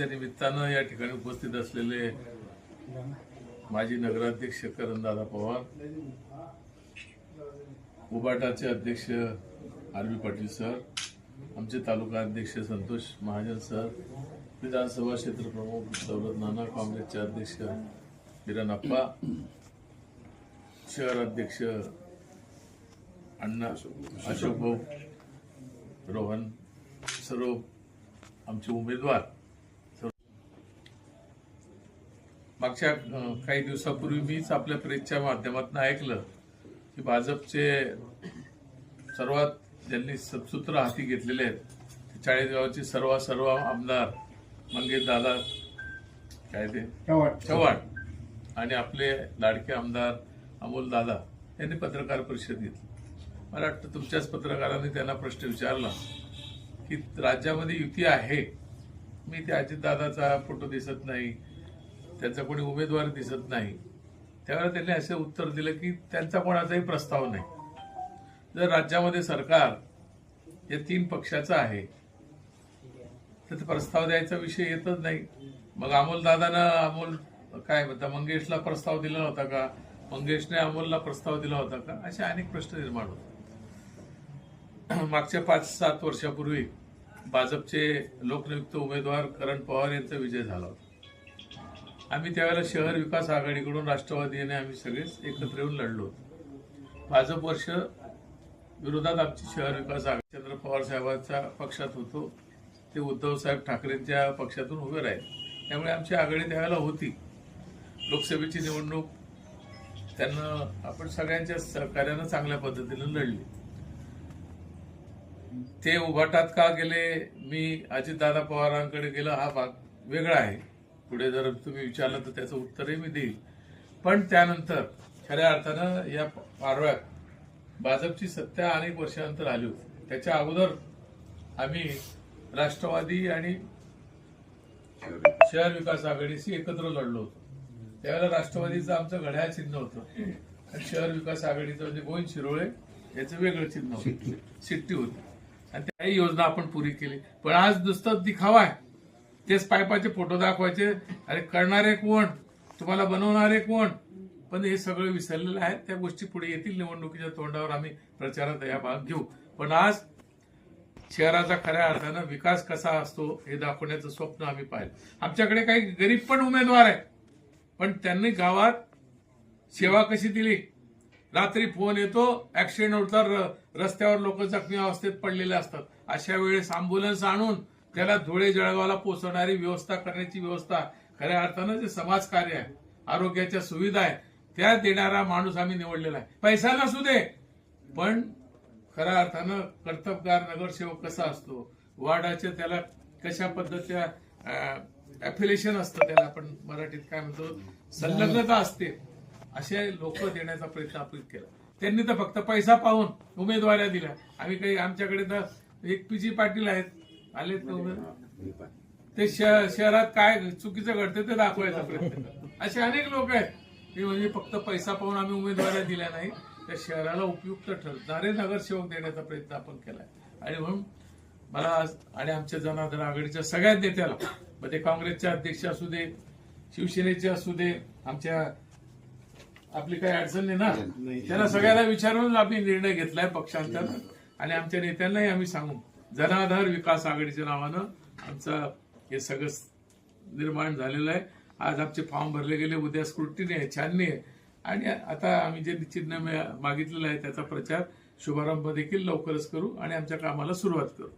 दिनाच्या निमित्तानं या ठिकाणी उपस्थित असलेले माजी नगराध्यक्ष करणदादा पवार उबाटाचे अध्यक्ष आर बी पाटील सर आमचे तालुका अध्यक्ष संतोष महाजन सर विधानसभा क्षेत्रप्रमुख दौलत नाना काँग्रेसचे अध्यक्ष किरण अप्पा शहर अध्यक्ष अण्णा अशोक भाऊ रोहन सर्व आमचे उमेदवार सर्व- मागच्या काही दिवसापूर्वी मीच आपल्या प्रेसच्या माध्यमातून ऐकलं की भाजपचे सर्वात ज्यांनी सूत्र हाती घेतलेले आहेत चाळीसगावचे सर्व सर्व आमदार मंगेश दादा काय ते? चव्हाण आणि आपले लाडके आमदार अमोल दादा यांनी पत्रकार परिषद घेतली. मला वाटतं तुमच्याच पत्रकारांनी त्यांना प्रश्न विचारला की राज्यामध्ये युती आहे मी त्या अजितदादाचा फोटो दिसत नाही त्यांचा कोणी उमेदवार दिसत नाही. त्यावेळेला त्यांनी असे उत्तर दिलं की त्यांचा कोणाचाही प्रस्ताव नाही. जर राज्यामध्ये सरकार या तीन पक्षाचं आहे तर ते प्रस्ताव द्यायचा विषय येतच नाही. मग अमोल दादानं अमोल काय म्हणता मंगेशला प्रस्ताव दिला होता का? मंगेशने अमोलला प्रस्ताव दिला होता का? असे अनेक प्रश्न निर्माण होते मागच्या पाच सात वर्षापूर्वी भाजपचे लोकनियुक्त उमेदवार करण पवार यांचा विजय झाला होता. आम्ही त्यावेळेला शहर विकास आघाडीकडून राष्ट्रवादीने आम्ही सगळेच एकत्र येऊन लढलो होतो. भाजप वर्ष विरोधात आमची शहर विकास आघाडी चंद्र पवार साहेबांच्या पक्षात होतो. ते उद्धव साहेब ठाकरेंच्या पक्षातून उभे राहिले. त्यामुळे आमची आघाडी त्यावेळेला होती. लोकसभेची निवडणूक त्यांना आपण सगळ्यांच्या सहकार्यानं चांगल्या पद्धतीने लढली. ते उभाटात का गेले? मी अजितदादा पवारांकडे गेलो हा भाग वेगळा आहे. पुढे जर तुम्ही विचारलं तर त्याचं उत्तरही मी देईल. पण त्यानंतर खऱ्या अर्थानं या पारव्यात भाजपची सत्ता अनेक वर्षानंतर आली होती. त्याच्या अगोदर आम्ही राष्ट्रवादी आणि शहर विकास आघाडीशी एकत्र लढलो होतो. त्यावेळेला राष्ट्रवादीचं आमचं घड्याळ चिन्ह होतं. आणि शहर विकास आघाडीचं म्हणजे गोविंद शिरोळे याचं वेगळं चिन्ह होतं. सिट्टी होती. आणि त्याही योजना आपण पुरी केली. पण आज नुसतं दिखावा आहे. तेच पायपाचे फोटो दाखवायचे. अरे करणारे कोण? तुम्हाला बनवणारे कोण? पण हे सगळं विसरलेलं आहे. त्या गोष्टी पुढे येतील. निवडणुकीच्या तोंडावर आम्ही प्रचारात या भाग घेऊ. पण आज शहराचा खऱ्या अर्थानं विकास कसा असतो हे दाखवण्याचं स्वप्न आम्ही पाहिलं. आमच्याकडे काही गरीब पण उमेदवार आहेत. पण त्यांनी गावात सेवा कशी दिली? रात्री फोन येतो ऍक्सिडेंट होता रस्त्यावर लोक जखमी अवस्थेत पडलेले असतात. अशा वेळेस अँब्युलन्स आणून त्याला धुळे जळगावला पोहोचवणारी व्यवस्था करण्याची व्यवस्था खऱ्या अर्थानं जे समाजकार्य आहे आरोग्याच्या सुविधा आहे त्या देणारा माणूस आम्ही निवडलेला आहे. पैसा नसू दे. पण खऱ्या अर्थानं कर्तबगार नगरसेवक कसा असतो? वार्डाच्या त्याला कशा पद्धतीच्या अफिलेशन असतं त्याला? आपण मराठीत काय म्हणतो? संलग्नता असते. असे लोक देण्याचा प्रयत्न आपण केला. त्यांनी तर फक्त पैसा पाहून उमेदवाऱ्या दिल्या. आम्ही काही आमच्याकडे तर एक पी जी पाटील आहेत. आले तर ते शहरात काय चुकीचं घडतं ते दाखवायचा प्रयत्न. असे अनेक लोक आहेत. की म्हणजे फक्त पैसा पाहून आम्ही उमेदवाऱ्या दिल्या नाही. त्या शहराला उपयुक्त ठरणारे नगरसेवक देण्याचा प्रयत्न आपण केलाय. आणि म्हणून मला आणि आमच्या जनार्दन आघाडीच्या सगळ्या नेत्याला मग ते काँग्रेसचे अध्यक्ष असू दे शिवसेनेचे असू दे आमच्या आपली काही अडचण नाही ना? त्यांना सगळ्याला विचारून आम्ही निर्णय घेतलाय पक्षांतर आणि आमच्या नेत्यांनाही आम्ही सांगू. जनाधार विकास आघाडीच्या नावानं आमचं हे सगळं निर्माण झालेलं आहे. आज आमचे फॉर्म भरले गेले उद्या स्क्रुटीने आहे छाननी आहे. आणि आता आम्ही जे चिन्ह मागितलेलं आहे त्याचा प्रचार शुभारंभ देखील लवकरच करू आणि आमच्या कामाला सुरुवात करू.